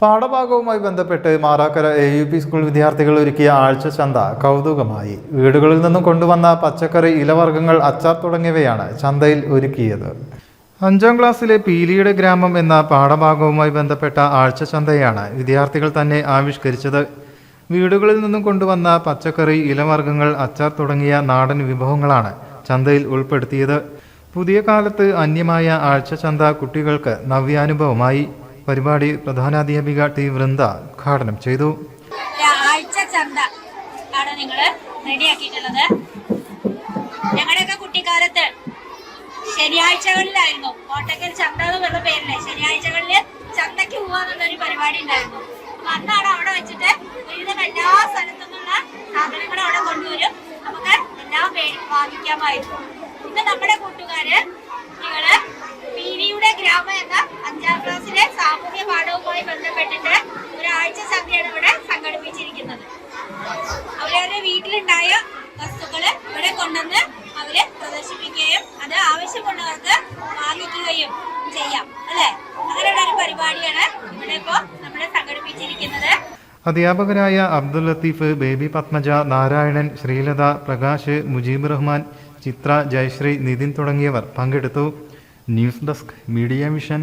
പാഠഭാഗവുമായി ബന്ധപ്പെട്ട് Marakkara A U P school വിദ്യാർത്ഥികൾ ഒരുക്കിയ ആഴ്ച ചന്ത കൗതുകമായി. വീടുകളിൽ നിന്നും കൊണ്ടുവന്ന പച്ചക്കറി ഇലവർഗങ്ങൾ അച്ചാർ തുടങ്ങിയവയാണ് ചന്തയിൽ ഒരുക്കിയത്. അഞ്ചാം ക്ലാസ്സിലെ പീലിയുടെ ഗ്രാമം എന്ന പാഠഭാഗവുമായി ബന്ധപ്പെട്ട ആഴ്ച ചന്തയാണ് വിദ്യാർത്ഥികൾ തന്നെ ആവിഷ്കരിച്ചത്. വീടുകളിൽ നിന്നും കൊണ്ടുവന്ന പച്ചക്കറി ഇലവർഗങ്ങൾ അച്ചാർ തുടങ്ങിയ നാടൻ വിഭവങ്ങളാണ് ചന്തയിൽ ഉൾപ്പെടുത്തിയത്. പുതിയ കാലത്ത് അന്യമായ ആഴ്ച ചന്ത കുട്ടികൾക്ക് നവ്യാനുഭവമായി. പരിപാടി പ്രധാനാധ്യാപിക ടി വൃന്ദ ഉദ്ഘാടനം ചെയ്തു. ആഴ്ച ചന്ത ആണ് നിങ്ങൾ റെഡിയാക്കിയിട്ടുള്ളത്. കുട്ടിക്കാലത്ത് ശനിയാഴ്ചകളിലായിരുന്നു. കോട്ടക്കൽ ചന്ത എന്നുള്ള പേരിൽ ശനിയാഴ്ചകളിൽ ചന്തയ്ക്ക് പോവാന്നുള്ള ഒരു പരിപാടി ഉണ്ടായിരുന്നു. അപ്പൊ അന്നാണ് അവിടെ വെച്ചിട്ട് ഒരുവിധം എല്ലാ സ്ഥലത്തു നിന്നുള്ള സാധനങ്ങൾ അവിടെ കൊണ്ടുവരും. നമുക്ക് എല്ലാ പേരും വാങ്ങിക്കാമായിരുന്നു. ഇന്ന് നമ്മുടെ കൂട്ടുകാര് കുട്ടികൾ പീരിയുടെ ഗ്രാമം എന്ന അഞ്ചാം ക്ലാസ്സിലെ സാമൂഹ്യ പാഠവുമായി ബന്ധപ്പെട്ടിട്ട് ചന്തയാണ് ഇവിടെ സംഘടിപ്പിച്ചിരിക്കുന്നത്. അവരവരുടെ വീട്ടിലുണ്ടായ വസ്തുക്കൾ ഇവിടെ കൊണ്ടുവന്ന് അവർ പ്രദർശിപ്പിക്കുകയും അത് ആവശ്യമുള്ളവർക്ക് വാങ്ങിക്കുകയും ചെയ്യാം. അല്ലെ? അങ്ങനെയുള്ള ഒരു പരിപാടിയാണ് ഇവിടെ ഇപ്പോ നമ്മൾ സംഘടിപ്പിച്ചിരിക്കുന്നത്. അധ്യാപകരായ അബ്ദുൽ ലത്തീഫ് ബേബി പത്മജ നാരായണൻ ശ്രീലത പ്രകാശ് മുജീബ് റഹ്മാൻ ചിത്ര ജയശ്രീ നിതിൻ തുടങ്ങിയവർ പങ്കെടുത്തു. News desk media mission.